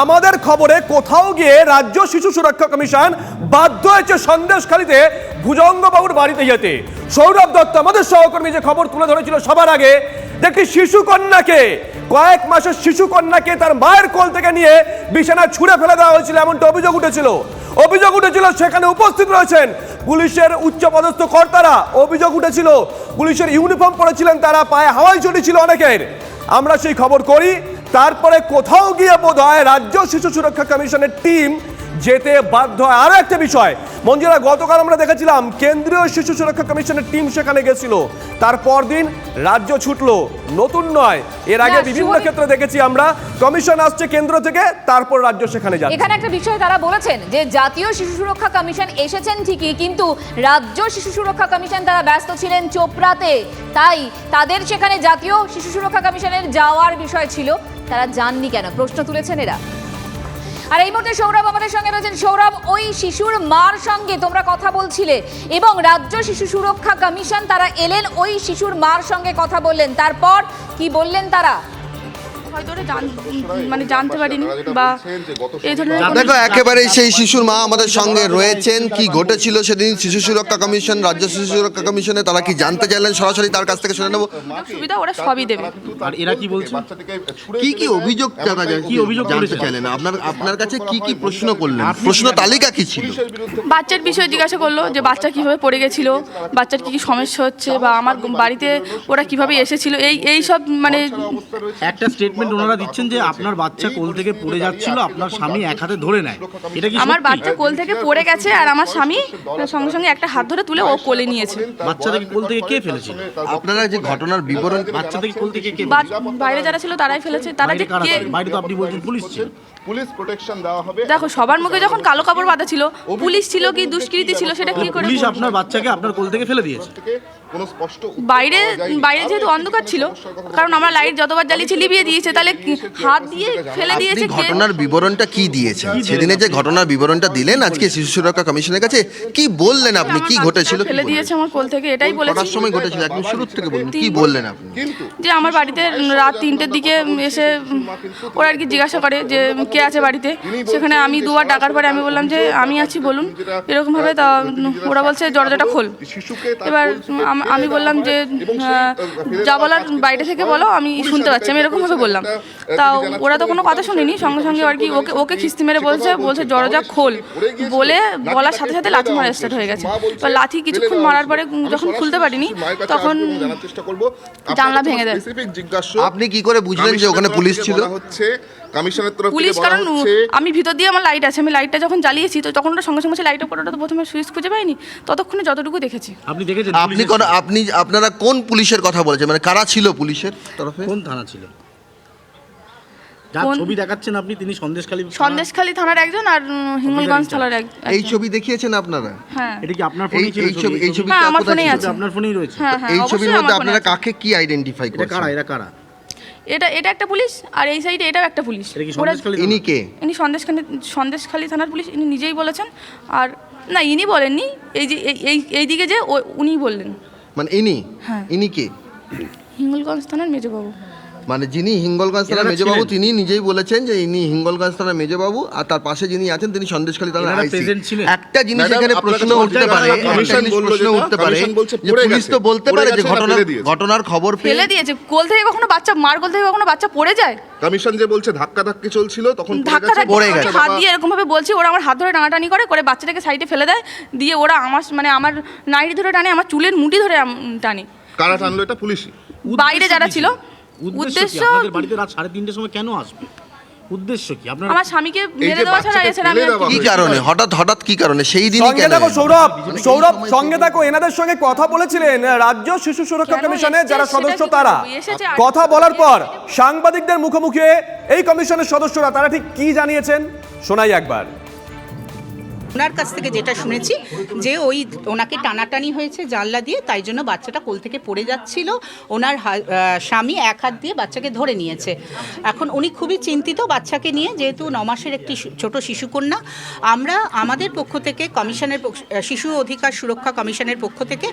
আমাদের খবরে কোথাও গিয়ে রাজ্য শিশু সুরক্ষা কমিশন বাধ্য হয়েছে সন্দেশখালীতে ভুজঙ্গবাবুর বাড়িতে যেতে। সৌরভ দত্ত, আমাদের সহকর্মী যে খবর তুলে ধরেছিল সবার আগে, দেখি শিশু কন্যাকে কয়েক মাসের শিশু কন্যাকে তার মায়ের কোল থেকে নিয়ে বিছানায় ছুঁড়ে ফেলে দেওয়া হয়েছিল, এমনটা অভিযোগ উঠেছিল। অভিযোগ উঠেছিল, সেখানে উপস্থিত রয়েছেন পুলিশের উচ্চপদস্থ কর্তারা। অভিযোগ উঠেছিল, পুলিশের ইউনিফর্ম পরেছিলেন তারা, পায়ে হাওয়াই চটি ছিল অনেকের। আমরা সেই খবর করি তারপরে কোথাও গিয়ে বোধ হয় রাজ্য শিশু সুরক্ষা কমিশনের টিম যেতে বাধ্য হয়। আরও একটা বিষয় মঞ্জুরা গতকাল আমরা দেখেছিলাম কেন্দ্রীয় শিশু সুরক্ষা কমিশনের টিম সেখানে গেছিল। তারপর দিন রাজ্য ছুটলো নতুন নয়। এর আগে না, বিভিন্ন ক্ষেত্রে দেখেছি আমরা কমিশন আসছে কেন্দ্র থেকে তারপর রাজ্য সেখানে যাচ্ছে। এখানে একটা বিষয় তারা বলেছেন যে জাতীয় শিশু সুরক্ষা কমিশন এসেছেন ঠিকই কিন্তু রাজ্য শিশু সুরক্ষা কমিশন তারা ব্যস্ত ছিলেন চোপড়াতে। তাই তাদের সেখানে জাতীয় শিশু সুরক্ষা কমিশনের যাওয়ার বিষয় ছিল। তারা জাননি কেন? প্রশ্ন তুলেছেন এরা। আর এই মুহূর্তে সৌরভ আমাদের সঙ্গে রয়েছেন। সৌরভ, ওই শিশুর মার সঙ্গে তোমরা কথা বলছিলে এবং রাজ্য শিশু সুরক্ষা কমিশন তারা এলেন, ওই শিশুর মার সঙ্গে কথা বললেন। তারপর কি বললেন তারা? হয়তো মানে জানতে পারিনি বা এই ধরনের দেখো একেবারেই সেই শিশুর মা আমাদের সঙ্গে রয়েছেন। কি ঘটেছিল সেদিন? শিশু সুরক্ষা কমিশন রাজ্য শিশু সুরক্ষা কমিশনে তারা কি জানতে চাইলেন? সরাসরি তার কাছ থেকে শুনে নেব। সুবিধা ওরা সবই দেবে। আর এরা কি বলছে? কি কি অভিযোগ জানা যায়? কি অভিযোগ জানতে চাইলেন? আপনার আপনার কাছে কি কি প্রশ্ন করলেন? প্রশ্ন তালিকা কি ছিল? বাচ্চার বিষয়ে জিজ্ঞাসা করল যে বাচ্চা কীভাবে পড়ে গেছিল বাচ্চার কি কি সমস্যা হচ্ছে বা আমার বাড়িতে ওরা কীভাবে এসেছিল এই এই সব মানে একটা স্টেটমেন্ট ওনারা দিচ্ছেন যে আপনার বাচ্চা কোল থেকে পড়ে যাচ্ছিল আপনার স্বামী এক হাতে ধরে নেয়। এটা কি আমার বাচ্চা কোল থেকে পড়ে গেছে আর আমার স্বামী সঙ্গে সঙ্গে একটা হাত ধরে তুলে ও কোলে নিয়েছে। বাচ্চাটাকে কোল থেকে কে ফেলেছিল আপনারা যে ঘটনার বিবরণ বাচ্চা থেকে কোল থেকে কে বাইরে যারা ছিল তারাই ফেলেছে তারা যে কে বাইরে তো আপনি বলছেন পুলিশ ছিল। পুলিশ প্রোটেকশন দেওয়া হবে। দেখো সবার মুখে যখন কালো কাপড় বাঁধা ছিল পুলিশ ছিল কি দুষ্কৃতী ছিল সেটা কি করে পুলিশ আপনার বাচ্চাকে আপনার কোল থেকে ফেলে দিয়েছে। থেকে কোনো স্পষ্ট বাইরে বাইরে যেহেতু অন্ধকার ছিল কারণ আমরা লাইট যতবার জ্বালিয়েছি লিভিয়ে দিয়েছে তাহলে হাত দিয়ে ফেলে দিয়েছে ঘটনার বিবরণটা কি দিয়েছেন সেদিনে যে ঘটনার বিবরণটা দিলেন আজকে শিশু সুরক্ষা কমিশনের কাছে কি বললেন আপনি? কি ঘটেছিল? ফেলে দিয়েছে আমার কোল থেকে এটাই বলেছি। কটার সময় ঘটেছিল একদম শুরুর থেকে বলুন কি বললেন আপনি? যে আমার বাড়িতে রাত তিনটের দিকে এসে ওরা আর কি জিজ্ঞাসা করে যে কে আছে বাড়িতে। সেখানে আমি দুবার ডাকার পরে আমি বললাম যে আমি আছি বলুন। এরকম ভাবে তা ওরা বলছে দরজাটা খোল। এবার আম- বললাম যে যা বলার বাইরে থেকে বলো আমি শুনতে পাচ্ছি আমি এরকম ভাবে বললাম। তাও ওরা তো কোনো কথা শুনিনি সঙ্গে সঙ্গে আর কি ওকে ওকে খিস্তি মেরে বলছে বলছে দরজা খোল বলে বলার সাথে সাথে লাথি মারা স্টার্ট হয়ে গেছে। এবার লাথি কিছুক্ষণ মারার পরে যখন খুলতে পারিনি তখন জানার চেষ্টা করব। জানলা ভেঙে দেয়। আপনি কি করে বুঝলেন যে ওখানে পুলিশ ছিল? হচ্ছে কমিশনের তরফ পুলিশ কারণ আমি ভিতর দিয়ে আমার লাইট আছে। আমি লাইটটা যখন জ্বালিয়েছি তো তখন ওটা সঙ্গে সঙ্গে লাইট করে ওটা তো প্রথমে সুইচ খুঁজে পাইনি। ততক্ষণে যতটুকু দেখেছি। আপনি দেখেছেন আপনি আপনি আপনারা কোন পুলিশের কথা বলেছেন? মানে কারা ছিল পুলিশের তরফে? কোন থানা ছিল? যার ছবি দেখাচ্ছেন আপনি তিনি সন্দেশখালী সন্দেশখালী থানার একজন আর হিঙ্গলগঞ্জ থানার এক এই ছবি দেখিয়েছেন আপনারা? হ্যাঁ। এটা কি আপনার এই ফোনে ছিল এই ছবি এই ছবি হ্যাঁ, আমার ফোনেই আছে। আপনার ফোনেই রয়েছে। হ্যাঁ হ্যাঁ এই ছবির মধ্যে আপনারা কাকে কি আইডেন্টিফাই এটা কারা? এরা কারা? এটা এটা একটা পুলিশ আর এই সাইডে এটাও একটা পুলিশ। ইনি কে? ইনি সন্দেশখালী সন্দেশখালী থানার পুলিশ ইনি নিজেই বলেছেন। আর না ইনি বলেননি এই যে এই- এই এইদিকে যে উনি বললেন। মানে ইনি? হ্যাঁ। ইনি কে? হিঙ্গলগঞ্জ থানার মেজবাবু। মানে যিনি হিঙ্গলগঞ্জ থানার মেজবাবু তিনি নিজেই বলেছেন যে ইনি হিঙ্গলগঞ্জ থানার মেজবাবু আর তার পাশে যিনি আছেন তিনি সন্দেশখালী থানার আইসি। একটা জিনিস এখানে প্রশ্ন উঠতে পারে প্রশ্ন উঠতে পারে যে পুলিশ তো বলতে পারে যে গেছে না ঘটনার খবর ফেলে দিয়েছে। কোল থেকে কখনো বাচ্চা মার কোল থেকে কখনো বাচ্চা পড়ে যায়? কমিশন যে বলছে ধাক্কা ধাক্কি চলছিল তখন ধাক্কা পড়ে গেছে। হাত দিয়ে এরকম ভাবে বলছি ওরা আমার হাত ধরে টানাটানি করে করে বাচ্চাটাকে সাইডে ফেলে দেয় দিয়ে ওরা আমার মানে আমার নাইটি ধরে টানে আমার চুলের মুঠি ধরে আম- টানে। কারা টানলো? এটা পুলিশই। বাইরে যারা ছিল? উদ্দেশ্য আপনাদের বাড়িতে রাত সাড়ে তিনটের সময় কেন আসবে? উদ্দেশ্য কি? আপনার আমার স্বামীকে মেরে দেওয়া ছাড়া এছাড়া আমি আর কি কারণে? হঠাৎ হঠাৎ কি কারণে? সেই দিনই কেন দেখো সৌরভ সৌরভ সঙ্গে দেখো এনাদের সঙ্গে কথা বলেছিলেন রাজ্য শিশু সুরক্ষা কমিশনে যারা সদস্য তারা। কথা বলার পর সাংবাদিকদের মুখোমুখি এই কমিশনের সদস্যরা তারা ঠিক কি জানিয়েছেন? শোনাই একবার। ওনার কাছ থেকে যেটা শুনেছি যে ওই ওনাকে টানাটানি হয়েছে জানলা দিয়ে, তাই জন্য বাচ্চাটা কোল থেকে পড়ে যাচ্ছিল। ওনার স্বামী এক হাত দিয়ে বাচ্চাকে ধরে নিয়েছে। এখন উনি খুবই চিন্তিত বাচ্চাকে নিয়ে, যেহেতু ন মাসের একটি ছোট শিশুকন্যা। আমরা আমাদের পক্ষ থেকে কমিশনের শিশু অধিকার সুরক্ষা কমিশনের পক্ষ থেকে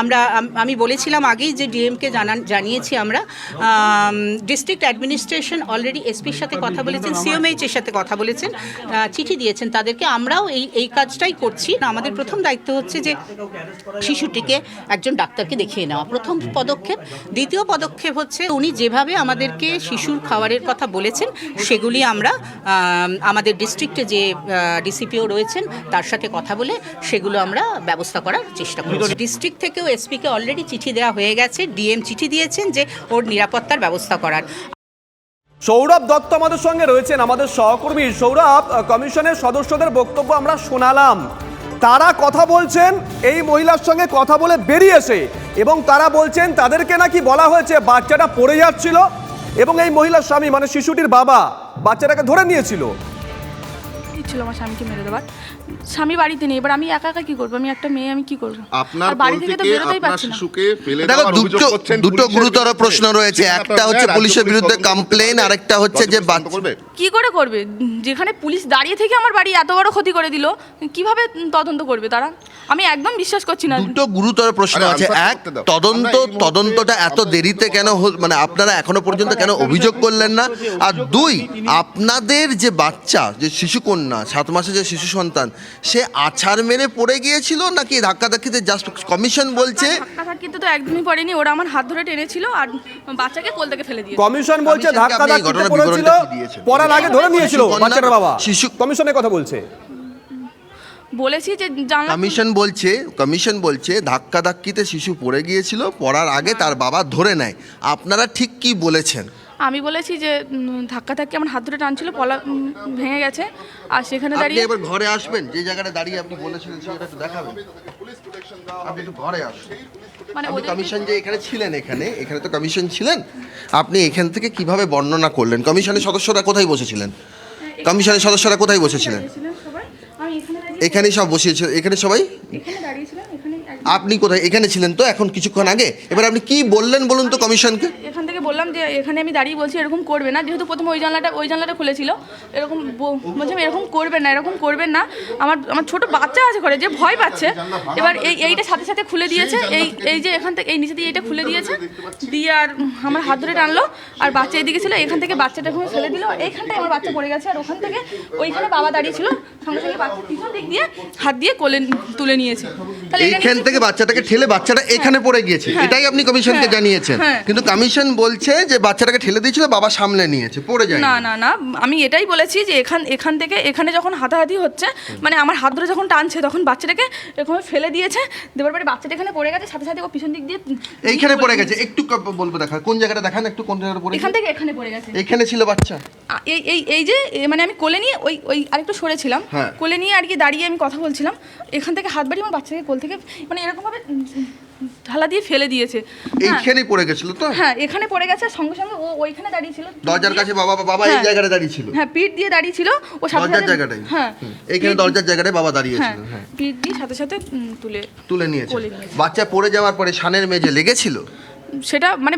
আমরা, আমি বলেছিলাম আগেই যে ডিএমকে জানান, জানিয়েছি আমরা। ডিস্ট্রিক্ট অ্যাডমিনিস্ট্রেশন অলরেডি এসপির সাথে কথা বলেছেন সিএমএইচ এর সাথে কথা বলেছেন চিঠি দিয়েছেন। তাদেরকে আমরাও এই এই কাজটাই করছি। আমাদের প্রথম দায়িত্ব হচ্ছে যে শিশুটিকে একজন ডাক্তারকে দেখিয়ে নেওয়া। প্রথম পদক্ষেপ। দ্বিতীয় পদক্ষেপ হচ্ছে উনি যেভাবে আমাদেরকে শিশুর খাবারের কথা বলেছেন, সেগুলি আমরা আমাদের ডিস্ট্রিক্টে যে ডিসিপিও রয়েছেন, তার সাথে কথা বলে সেগুলো আমরা ব্যবস্থা করার চেষ্টা করছি। ডিস্ট্রিক্ট থেকেও এসপিকে অলরেডি চিঠি দেওয়া হয়ে গেছে, ডিএম চিঠি দিয়েছেন যে ওর নিরাপত্তার ব্যবস্থা করার। সৌরভ দত্ত আমাদের সঙ্গে রয়েছেন, আমাদের সহকর্মী। সৌরভ কমিশনের সদস্যদের বক্তব্য আমরা শোনালাম। তারা কথা বলছেন, এই মহিলার সঙ্গে কথা বলে বেরিয়েছে এবং তারা বলছেন, তাদেরকে নাকি বলা হয়েছে বাচ্চাটা পড়ে যাচ্ছিল এবং এই মহিলার স্বামী মানে শিশুটির বাবা, বাচ্চাটাকে ধরে নিয়েছিল। ছিল আমার স্বামীকে মেরে দেওয়ার স্বামী বাড়িতে নেই এবার আমি একা একা কি করব? আমি একটা মেয়ে আমি কি করব? আপনার বাড়ি থেকে তো বেরোতেই পারছি না। দেখো দুটো দুটো গুরুতর প্রশ্ন রয়েছে একটা হচ্ছে পুলিশের বিরুদ্ধে কমপ্লেন? আর একটা হচ্ছে যে? কি করে করবে? যেখানে পুলিশ দাঁড়িয়ে থেকে আমার বাড়ি এত বড় ক্ষতি করে দিল কীভাবে তদন্ত করবে তারা? আমি একদম বিশ্বাস করছি না। দুটো গুরুতর প্রশ্ন আছে। এক তদন্ত তদন্তটা এত দেরিতে কেন মানে আপনারা এখনও পর্যন্ত কেন অভিযোগ করলেন না? আর দুই আপনাদের যে বাচ্চা যে শিশুকন্যা সাত মাসে যে শিশু সন্তান সে আছাড় মেরে পড়ে গিয়েছিল নাকি ধাক্কাধাক্কিতে জাস্ট কমিশন বলছে? ধাক্কা ধাক্কিতে তো একদমই পড়েনি ওরা আমার হাত ধরে টেনেছিল আর বাচ্চাকে কোল থেকে ফেলে দিয়েছে। কমিশন বলছে কমিশনকে ধাক্কা আপনি এই পড়েছিল? পড়ার আগে ধরে নিয়েছিল বাচ্চাটার বাবা। শিশু- কমিশনের কথা বলছে। বলেছি যে জানলা কমিশন বলছে কমিশন বলছে ধাক্কা ধাক্কিতে শিশু পড়ে গিয়েছিল পড়ার আগে তার বাবা ধরে নেয়। আপনারা ঠিক কি বলেছেন? আমি বলেছি যে ধাক্কা ধাক্কি আমার হাত ধরে টানছিল পলা ভেঙে গেছে। আর সেখানে দাঁড়িয়ে এবার ঘরে আসবেন যে জায়গাটা দাঁড়িয়ে আপনি বলেছিলেন সেটা একটু দেখাবেন। আপনি একটু ঘরে আসুন। মানে ওদের কমিশন যে এখানে ছিলেন এখানে এখানে তো কমিশন ছিলেন। আপনি এখান থেকে কীভাবে বর্ণনা করলেন? কমিশনের সদস্যরা কোথায় বসেছিলেন? কমিশনের সদস্যরা কোথায় বসেছিলেন? এখানে সব বসিয়েছিল এখানে সবাই? আপনি কোথায়? এখানে ছিলেন তো এখন কিছুক্ষণ আগে। এবার আপনি কি বললেন বলুন তো কমিশনকে এখান আমি দাঁড়িয়ে বলছি এরকম করবে না। যেহেতু প্রথমে ওই জানলাটা ওই জানলাটা খুলেছিল। এরকম ব- বলছিলাম এরকম করবেন না এরকম করবেন না। আমার আমার ছোট বাচ্চা আছে ঘরে যে ভয় পাচ্ছে। এবার এই এইটা সাথে সাথে খুলে দিয়েছে। এই এই যে এখান থেকে এই নিচে দিয়ে এইটা খুলে দিয়েছে। দিয়ে আর আমার হাত ধরে টানলো। আর বাচ্চা এদিকে ছিল এখান থেকে বাচ্চাটা এখানে ফেলে দিল। এইখানটায় আমার বাচ্চা পড়ে গেছে। আর ওখান থেকে ওইখানে বাবা দাঁড়িয়ে ছিল। সঙ্গে সঙ্গে বাচ্চা পিছন দিক দিয়ে হাত দিয়ে কোলে তুলে নিয়েছে। এইখান থেকে বাচ্চাটাকে ঠেলে বাচ্চাটা এখানে পড়ে গিয়েছে। হ্যাঁ। এটাই আপনি কমিশনকে হ্যাঁ। জানিয়েছেন। হ্যাঁ। কিন্তু কমিশন বলছে যে বাচ্চাটাকে ঠেলে দিয়েছিল বাবা সামলে নিয়েছে পড়ে যায় না না না আমি এটাই বলেছি যে এখান এখান থেকে এখানে যখন হাতাহাতি হচ্ছে মানে আমার হাত ধরে যখন টানছে তখন বাচ্চাটাকে এরকম ফেলে দিয়েছে দেবার পরে বাচ্চাটা এখানে পড়ে গেছে সাথে সাথে ও পিছন দিক দিয়ে এইখানে পড়ে গেছে একটু বলব দেখা কোন জায়গাটা দেখান একটু কোন জায়গাটা পড়ে এখান থেকে এখানে পড়ে গেছে। এখানে ছিল বাচ্চা? এই এই এই যে মানে আমি কোলে নিয়ে ওই ওই আরেকটু সরেছিলাম হ্যাঁ। কোলে নিয়ে আর কি দাঁড়িয়ে আমি কথা বলছিলাম এখান থেকে হাত বাড়িয়ে আমার বাচ্চাকে কোল থেকে মানে এরকমভাবে ঢালা দিয়ে ফেলে দিয়েছে। এইখানে পড়ে গেছিল তো? হ্যাঁ এখানে পড়ে গেছে সঙ্গে সঙ্গে ও ওইখানে দাঁড়িয়ে ছিল। দরজার কাছে বাবা বাবা এই জায়গাটা দাঁড়িয়ে ছিল। হ্যাঁ পিঠ দিয়ে দাঁড়িয়ে ছিল। ও সাথে দরজার জায়গাটাই হ্যাঁ। এইখানে দরজার জায়গাটায় বাবা দাঁড়িয়ে ছিল হ্যাঁ। পিঠ দিয়ে সাথে সাথে তুলে তুলে নিয়েছে। নিয়েছে। বাচ্চা পড়ে যাওয়ার পরে শানের মেজে লেগেছিল? সেটা মানে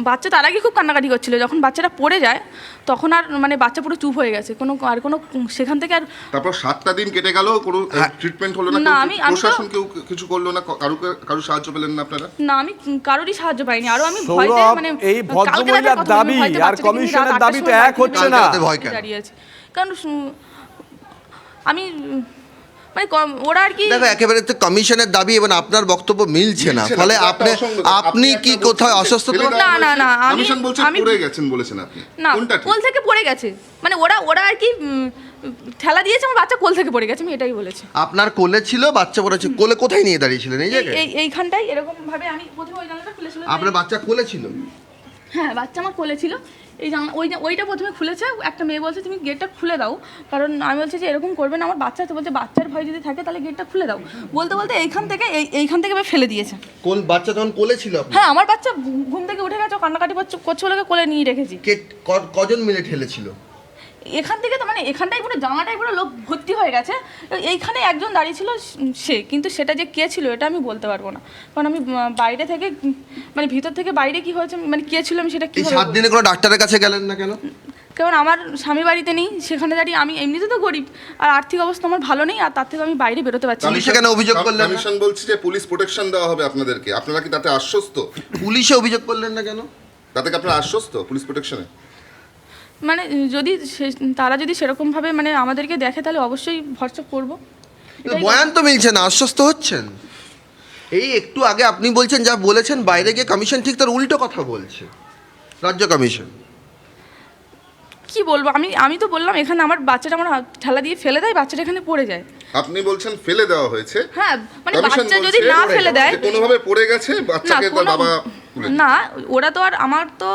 বাচ্চা তার আগে খুব কান্নাকাটি করছিল। যখন বাচ্চাটা পড়ে যায় তখন আর মানে বাচ্চা পুরো চুপ হয়ে গেছে। কোনো আর কোনো সেখান থেকে আর তারপর সাতটা দিন কেটে গেল কোনো হ্যাঁ। ট্রিটমেন্ট হলো না না, আমি- প্রশাসন কেউ কিছু করল না? কারু কারু সাহায্য পেলেন না আপনারা? না আমি কারোরই সাহায্য পাইনি। আরও আমি ভয়তে মানে এই ভদ্রমহিলার দাবি আর কমিশনের দাবি তো এক হচ্ছে না। ভয় দাঁড়িয়ে আছি কারণ আমি মানে ওরা আর কি দেখো একেবারে তো কমিশনের দাবি এবং আপনার বক্তব্য মিলছে না। ফলে আপনি আপনি কি ফেলে দেওয়া না, না, না, আমি- আমি- পড়ে গেছেন বলেছেন আপনি। না কোল থেকে পড়ে গেছে। মানে ওরা ওরা আর কি ঠেলা দিয়েছে আমার বাচ্চা কোল থেকে পড়ে গেছে আমি এটাই বলেছি। আপনার কোলে ছিল বাচ্চা পড়েছে কোলে কোথায় নিয়ে দাঁড়িয়েছিলেন? এই এই জায়গায়? এই- এইখানটাই এরকম ভাবে আমি প্রথমে ওই জানলাটা খুলেছিল আপনার বাচ্চা কোলে ছিল? হ্যাঁ বাচ্চা আমার কোলে ছিল। এই জানলা ওই যে- ওইটা প্রথমে খুলেছে একটা মেয়ে বলছে তুমি গেটটা খুলে দাও। কারণ আমি বলছি যে এরকম করবে না আমার বাচ্চা তো বলছে বাচ্চার ভয় যদি থাকে তাহলে গেটটা খুলে দাও। বলতে বলতে এইখান থেকে এই এইখান থেকে ফেলে দিয়েছে। কোন বাচ্চা তখন কোলে ছিল হ্যাঁ আমার বাচ্চা ঘুম থেকে উঠে গেছে কান্নাকাটি করছে- করছে বলে কোলে নিয়ে রেখেছি। কজন মিলে ঠেলেছিল? এখান থেকে তো মানে এখানটাই পুরো জামাটাই পুরো লোক ভর্তি হয়ে গেছে। এইখানে একজন দাঁড়িয়ে ছিল সে কিন্তু সেটা যে কে ছিল এটা আমি বলতে পারব না। কারণ আমি বাইরে থেকে মানে ভিতর থেকে বাইরে কি হয়েছে মানে কে ছিল আমি সেটা কি সাত দিনে কোনো ডাক্তারের কাছে গেলেন না কেন? কারণ আমার স্বামী বাড়িতে নেই সেখানে দাঁড়িয়ে আমি এমনিতে তো গরিব আর আর্থিক অবস্থা আমার ভালো নেই আর তার থেকে আমি বাইরে বেরোতে পারছি না। পুলিশে কেন অভিযোগ করলেন না? কমিশন বলছে যে পুলিশ প্রোটেকশন দেওয়া হবে আপনাদেরকে। আপনারা কি তাতে আশ্বস্ত? পুলিশে অভিযোগ করলেন না কেন? তাতে কি আপনারা আশ্বস্ত পুলিশ প্রোটেকশনে মানে যদি তারা যদি সেরকমভাবে মানে আমাদেরকে দেখে তাহলে অবশ্যই ভরসা করব। বয়ান তো মিলছে না আশ্বস্ত হচ্ছেন। এই একটু আগে আপনি বলছেন যা বলেছেন বাইরে গিয়ে কমিশন ঠিক তার উল্টো কথা বলছে। রাজ্য কমিশন। কি বলব? আমি আমি তো বললাম এখানে আমার বাচ্চাটা আমার ঠেলা দিয়ে ফেলে দেয় বাচ্চাটা এখানে পড়ে যায়। আপনি বলছেন ফেলে দেওয়া হয়েছে। হ্যাঁ মানে বাচ্চা যদি না ফেলে দেয় কোনোভাবে পড়ে গেছে বাচ্চাকে তার কোনো বাবা না ওরা তো আর আমার তো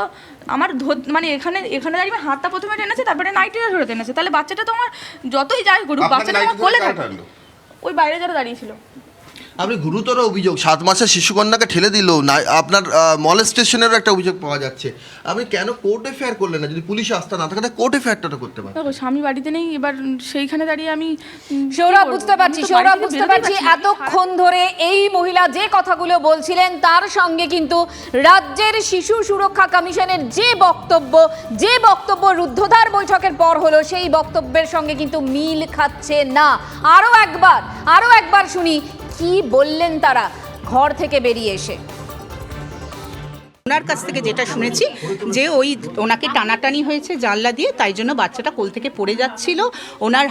আমার ধর- মানে এখানে এখানে দাঁড়িয়ে হাতটা প্রথমে টেনেছে তারপরে নাইটিটা ধরে টেনেছে। তাহলে বাচ্চাটা তো আমার যতই যাই করুক বাচ্চাটা আমার কোলে থাকে? ওই বাইরে যারা দাঁড়িয়েছিল। আপনি গুরুতর অভিযোগ সাত মাসের শিশুকন্যাকে ঠেলে দিল না আপনার মলেস্টেশনেরও একটা অভিযোগ পাওয়া যাচ্ছে। আপনি কেন কোর্টে এফআইআর করলেন না? যদি পুলিশ আসতে না থাকে কোর্টে এফআইআরটা করতে পারেন দেখো স্বামী বাড়িতে নেই এবার সেইখানে দাঁড়িয়ে আমি সৌরভ বুঝতে পারছি সৌরভ বুঝতে পারছি পারছি এতক্ষণ ধরে এই মহিলা যে কথাগুলো বলছিলেন তার সঙ্গে কিন্তু রাজ্যের শিশু সুরক্ষা কমিশনের যে বক্তব্য যে বক্তব্য রুদ্ধদ্বার বৈঠকের পর হলো সেই বক্তব্যের সঙ্গে কিন্তু মিল খাচ্ছে না। আরও একবার আরও একবার শুনি কি বললেন তারা? ঘর থেকে বেরিয়ে এসে। ওনার কাছ থেকে যেটা শুনেছি যে ওই ওনাকে টানাটানি হয়েছে জানলা দিয়ে, তাই জন্য বাচ্চাটা কোল থেকে পড়ে যাচ্ছিল। ওনার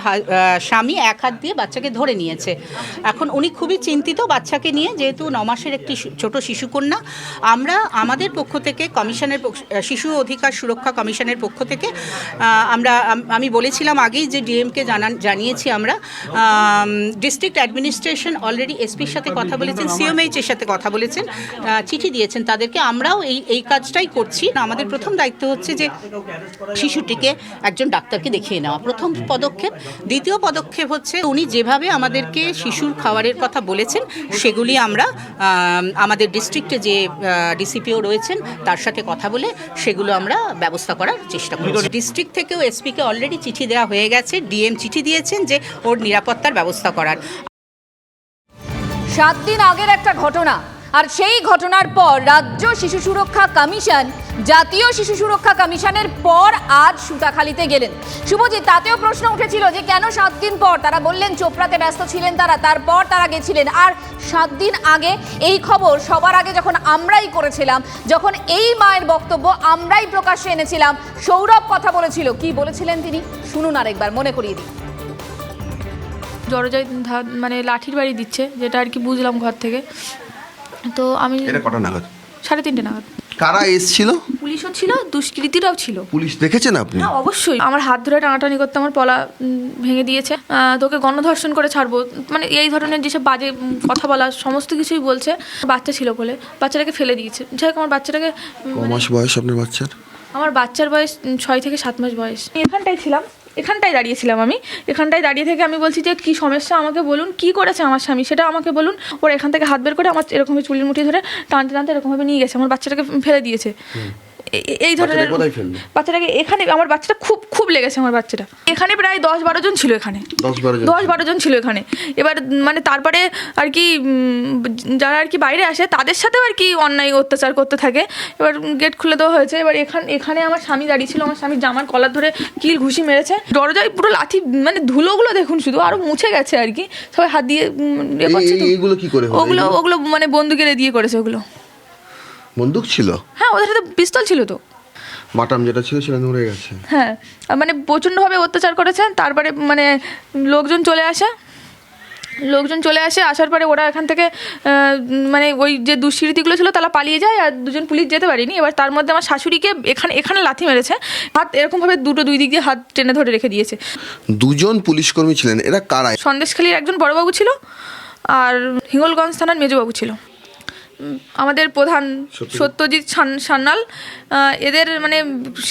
স্বামী এক হাত দিয়ে বাচ্চাকে ধরে নিয়েছে। এখন উনি খুবই চিন্তিত বাচ্চাকে নিয়ে, যেহেতু ন মাসের একটি ছোট শিশুকন্যা। আমরা আমাদের পক্ষ থেকে কমিশনের শিশু অধিকার সুরক্ষা কমিশনের পক্ষ থেকে আমরা, আমি বলেছিলাম আগেই যে ডিএমকে জানান, জানিয়েছি আমরা। ডিস্ট্রিক্ট অ্যাডমিনিস্ট্রেশন অলরেডি এসপির সাথে কথা বলেছেন সিএমএইচ এর সাথে কথা বলেছেন চিঠি দিয়েছেন। তাদেরকে আমরাও এই এই কাজটাই করছি। আমাদের প্রথম দায়িত্ব হচ্ছে যে শিশুটিকে একজন ডাক্তারকে দেখিয়ে নেওয়া। প্রথম পদক্ষেপ। দ্বিতীয় পদক্ষেপ হচ্ছে উনি যেভাবে আমাদেরকে শিশুর খাবারের কথা বলেছেন, সেগুলি আমরা আমাদের ডিস্ট্রিক্টে যে ডিসিপিও রয়েছেন, তার সাথে কথা বলে সেগুলো আমরা ব্যবস্থা করার চেষ্টা করছি। ডিস্ট্রিক্ট থেকেও এসপিকে অলরেডি চিঠি দেওয়া হয়ে গেছে, ডিএম চিঠি দিয়েছেন যে ওর নিরাপত্তার ব্যবস্থা করার। সাত দিন আগের একটা ঘটনা। আর সেই ঘটনার পর রাজ্য শিশু সুরক্ষা কমিশন, জাতীয় শিশু সুরক্ষা কমিশনের পর আজ সুতাখালিতে গেলেন। শুভজিৎ, তাতেও প্রশ্ন উঠেছিল যে কেন সাত দিন পর? তারা বললেন, চোপড়াতে ব্যস্ত ছিলেন তারা, তারপর তারা গেছিলেন। আর সাত দিন আগে এই খবর সবার আগে যখন আমরাই করেছিলাম, যখন এই মায়ের বক্তব্য আমরাই প্রকাশ্যে এনেছিলাম, সৌরভ কথা বলেছিল। কি বলেছিলেন তিনি? শুনুন আরেকবার মনে করিয়ে দিই জড়জাই মানে লাঠির বাড়ি দিচ্ছে, যেটা আর কি বুঝলাম ঘর থেকে। তো আমি এটা কটা নাগাদ? সাড়ে তিনটে নাগাদ। কারা এসছিল? পুলিশও ছিল দুষ্কৃতীরাও ছিল। পুলিশ দেখেছেন আপনি? হ্যাঁ অবশ্যই। আমার হাত ধরে টানাটানি করতে আমার পলা ভেঙে দিয়েছে। আহ, তোকে গণধর্ষণ করে ছাড়বো। মানে এই ধরনের যেসব বাজে উম, কথা বলা সমস্ত কিছুই বলছে। বাচ্চা ছিল বলে বাচ্চাটাকে ফেলে দিয়েছে। যাই হোক আমার বাচ্চাটাকে উম, ক মাস বয়স আপনার বাচ্চার? আমার বাচ্চার বয়স উম, ছয় থেকে সাত মাস বয়স। এখানটাই ছিলাম। এখানটায় দাঁড়িয়েছিলাম আমি। এখানটায় দাঁড়িয়ে থেকে আমি বলছি যে, কী সমস্যা? আমাকে বলুন, কি করেছে আমার স্বামী? সেটা আমাকে বলুন। ওরা এখান থেকে হাত বের করে আমার এরকমভাবে চুলির মুঠি ধরে টানতে টানতে এরকমভাবে নিয়ে গেছে। আমার বাচ্চাটাকে ফেলে দিয়েছে। এই ধরনের বাচ্চাটাকে এখানে আমার বাচ্চাটা খুব খুব লেগেছে আমার বাচ্চাটা। এখানে প্রায় দশ বারো জন ছিল এখানে। দশ বারো জন ছিল। এখানে। এবার মানে তারপরে আর কি যারা আর কি বাইরে আসে তাদের সাথেও আর কি অন্যায় অত্যাচার করতে থাকে। এবার গেট খুলে দেওয়া হয়েছে। এবার এখান এখানে আমার স্বামী দাঁড়িয়ে ছিল। আমার স্বামীর জামার কলার ধরে কিল ঘুষি মেরেছে। দরজায় পুরো লাঠি মানে ধুলোগুলো দেখুন শুধু আরও মুছে গেছে আর কি। সবাই হাত দিয়ে? ওগুলো ওগুলো মানে বন্দুকের দিয়ে করেছে ওগুলো। বন্দুক ছিল? হ্যাঁ ওদের সাথে পিস্তল ছিল তো। মাটাম যেটা ছিল সেটা নড়ে গেছে। হ্যাঁ আর মানে প্রচণ্ডভাবে অত্যাচার করেছেন তারপরে মানে লোকজন চলে আসে। লোকজন চলে আসে আসার পরে ওরা এখান থেকে মানে ওই যে দুষ্কৃতিগুলো ছিল তারা পালিয়ে যায় আর দুজন পুলিশ যেতে পারিনি। এবার তার মধ্যে আমার শাশুড়িকে এখানে এখানে লাথি মেরেছে। হাত এরকমভাবে দুটো দুই দিক দিয়ে হাত টেনে ধরে রেখে দিয়েছে। দুজন পুলিশ কর্মী ছিলেন এরা কারা? সন্দেশখালীর একজন বড়বাবু ছিল আর হিঙ্গলগঞ্জ থানার মেজবাবু ছিল। আমাদের প্রধান সত্যজিৎ সান- সান্যাল এদের মানে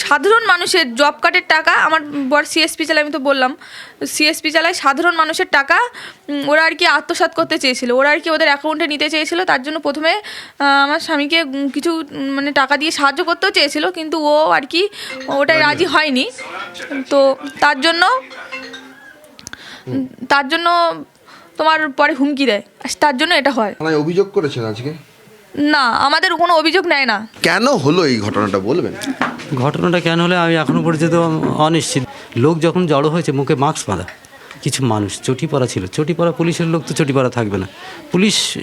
সাধারণ মানুষের জব কার্ডের টাকা আমার বর সিএসপি চালায় আমি তো বললাম সিএসপি চালায় সাধারণ মানুষের টাকা ওরা আর কি আত্মসাৎ করতে চেয়েছিল ওরা আর কি ওদের অ্যাকাউন্টে নিতে চেয়েছিল তার জন্য প্রথমে আমার স্বামীকে কিছু মানে টাকা দিয়ে সাহায্য করতেও চেয়েছিল কিন্তু ও আর কি ওটাই রাজি হয়নি। তো তার জন্য তার জন্য তোমার পরে হুমকি দেয় তার জন্য এটা হয়। অভিযোগ করেছেন আজকে? না আমাদের কোনো অভিযোগ নেয় না। কেন হলো এই ঘটনাটা বলবেন? ঘটনাটা কেন হলে আমি এখনও পর্যন্ত অনিশ্চিত। লোক যখন জড়ো হয়েছে মুখে মাস্ক বাঁধা। কিছু মানুষ চটি পরা ছিল। চটি পরা পুলিশের লোক তো চটি পরা থাকবে না। পুলিশ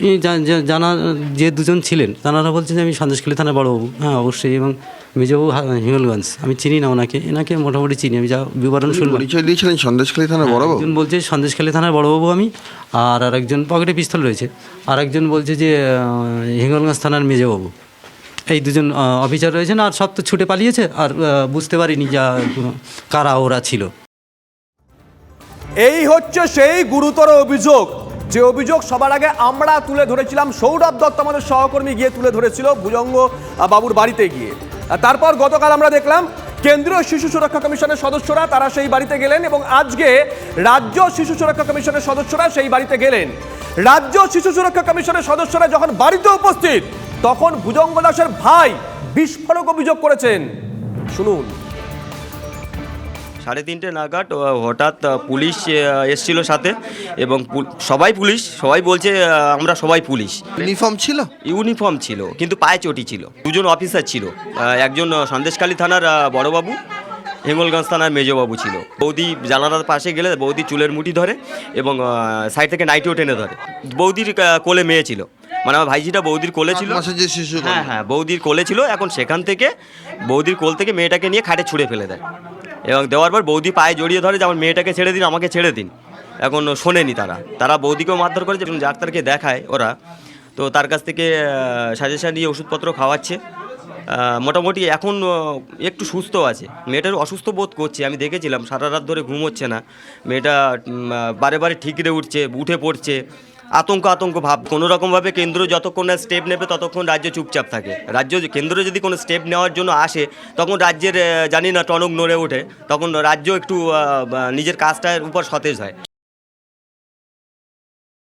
জানা যে দুজন ছিলেন তারা বলছেন যে আমি সন্দেশখালী থানা বড়বাবু হ্যাঁ অবশ্যই এবং মেজবাবু হা- হিঙ্গলগঞ্জ। আমি চিনি না ওনাকে এনাকে মোটামুটি চিনি আমি যা বিবরণ শুনলাম। পরিচয় দিয়েছিলেন সন্দেশখালী থানার বড়বাবু একজন বলছে সন্দেশখালী থানার বড়বাবু আমি আর আরেকজন পকেটে পিস্তল রয়েছে। আর একজন বলছে যে হিঙ্গলগঞ্জ থানার মেজবাবু। এই দুজন অফিসার রয়েছেন আর সব তো ছুটে পালিয়েছে আর বুঝতে পারিনি যা কারা ওরা ছিল। এই হচ্ছে সেই গুরুতর অভিযোগ। যে অভিযোগ সবার আগে আমরা তুলে ধরেছিলাম, সৌরভ দত্ত আমাদের সহকর্মী গিয়ে তুলে ধরেছিল ভুজঙ্গ বাবুর বাড়িতে গিয়ে। তারপর গতকাল আমরা দেখলাম, কেন্দ্রীয় শিশু সুরক্ষা কমিশনের সদস্যরা তারা সেই বাড়িতে গেলেন এবং আজকে রাজ্য শিশু সুরক্ষা কমিশনের সদস্যরা সেই বাড়িতে গেলেন। রাজ্য শিশু সুরক্ষা কমিশনের সদস্যরা যখন বাড়িতে উপস্থিত, তখন ভুজঙ্গ দাসের ভাই বিস্ফোরক অভিযোগ করেছেন। শুনুন। সাড়ে তিনটে নাগাদ হঠাৎ পুলিশ এসছিল সাথে এবং সবাই পুলিশ সবাই বলছে আমরা সবাই পুলিশ। ইউনিফর্ম ছিল? ইউনিফর্ম ছিল কিন্তু পায়ে চটি ছিল। দুজন অফিসার ছিল একজন সন্দেশখালী থানার বড়বাবু হেঙ্গলগঞ্জ থানার মেজবাবু ছিল। বৌদি জানালার পাশে গেলে বৌদি চুলের মুঠি ধরে এবং সাইড থেকে নাইটিও টেনে ধরে। বৌদির কোলে মেয়ে ছিল। মানে আমার ভাইজিটা বৌদির কোলে ছিল। হ্যাঁ হ্যাঁ বৌদির কোলে ছিল। এখন সেখান থেকে বৌদির কোল থেকে মেয়েটাকে নিয়ে খাটে ছুঁড়ে ফেলে দেয়। এবং দেওয়ার পর বৌদি পায়ে জড়িয়ে ধরে যে আমার মেয়েটাকে ছেড়ে দিন আমাকে ছেড়ে দিন। এখন শোনেনি তারা। তারা বৌদিকেও মারধর করেছে এবং ডাক্তারকে দেখায় ওরা। তো তার কাছ থেকে সাজেশন নিয়ে ওষুধপত্র খাওয়াচ্ছে। মোটামুটি এখন একটু সুস্থ আছে। মেয়েটার অসুস্থ বোধ করছে। আমি দেখেছিলাম, সারা রাত ধরে ঘুম হচ্ছে না। মেয়েটা বারে বারে ঠিকরে উঠছে, উঠে পড়ছে। আতঙ্ক আতঙ্ক, ভাব। কোনো রকমভাবে কেন্দ্র যতক্ষণ না স্টেপ নেবে, ততক্ষণ রাজ্য চুপচাপ থাকে। রাজ্য কেন্দ্র যদি কোনো স্টেপ নেওয়ার জন্য আসে, তখন রাজ্যের জানি না, টনক নড়ে ওঠে। তখন রাজ্য একটু নিজের কাজটার উপর সতেজ হয়।